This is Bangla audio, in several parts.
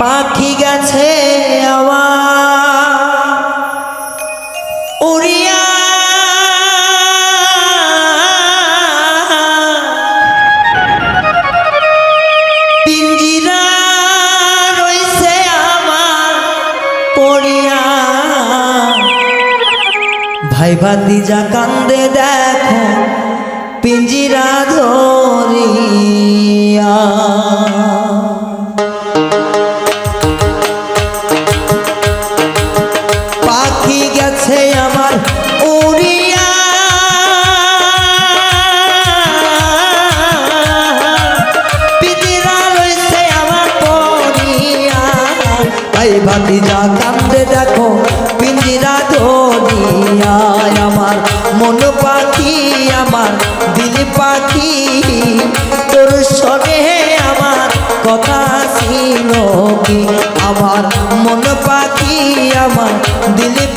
পাখি গেছে আমার উড়িয়া। পিঞ্জিরা রইছে আমার পড়িয়া। ভাই ভাতিজা কান্দে দেখো পিঞ্জিরা ধরিয়া পাখি গেছে আমার উড়িয়া। পিতিরা রয়েছে আমার পড়িয়া তাই ভাতিজা কান্দে দেখো পিঞ্জিরা ধরিয়া আমার। মন পাখি, আমার দিল পাখি। সনে আমার কথা ছিল কি? আমার মন পাখি আমার দিল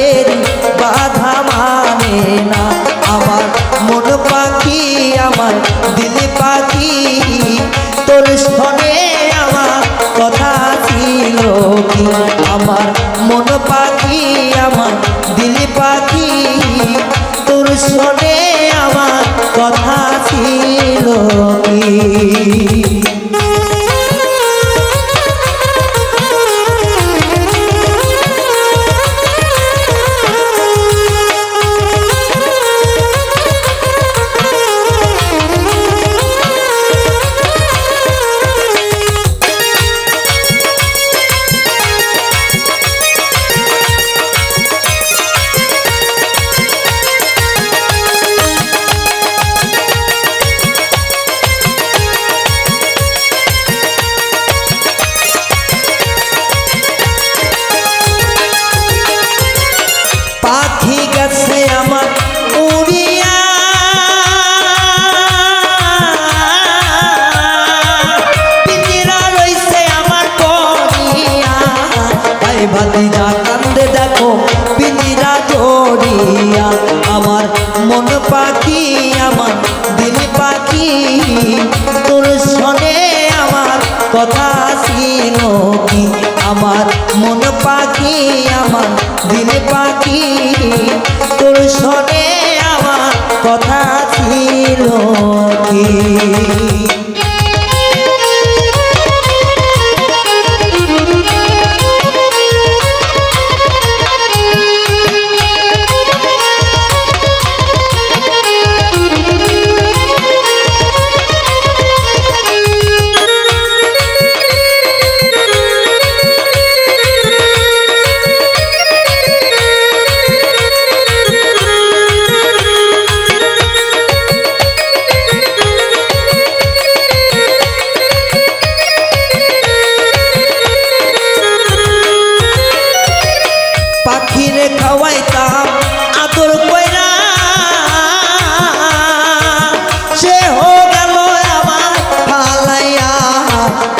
বেরি বাধা মানে না। আমার মন আমার দিল পাখি। তোর কথা কি? আমার মন আমার দিল পাখি। তোর সনে আমার কথা ছিল কি? আমার মন পাখি, আমার দিল পাখি। তোর শোনে আমার কথা ছিল কি? আমার মন পাখি, আমার দিল পাখি। তোর শোনে আমার কথা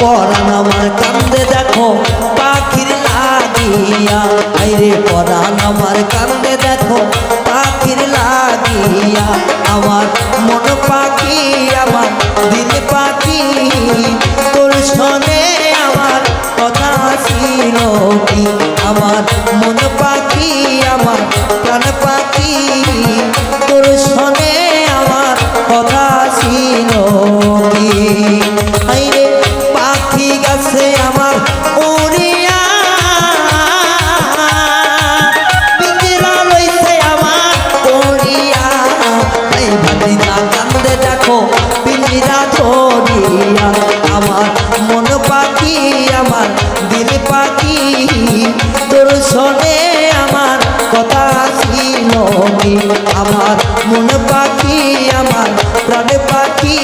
পরান আমার কান্দে দেখো, পাখির লাগিয়া। আইরে পরাণ আমার কান্দে দেখো, পাখির লাগিয়া। আমার মন পাখি, আমার দিল পাখি। আমার প্রাণে পাখি।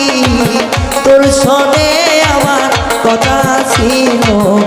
তোর সনে আমার কথা ছিল।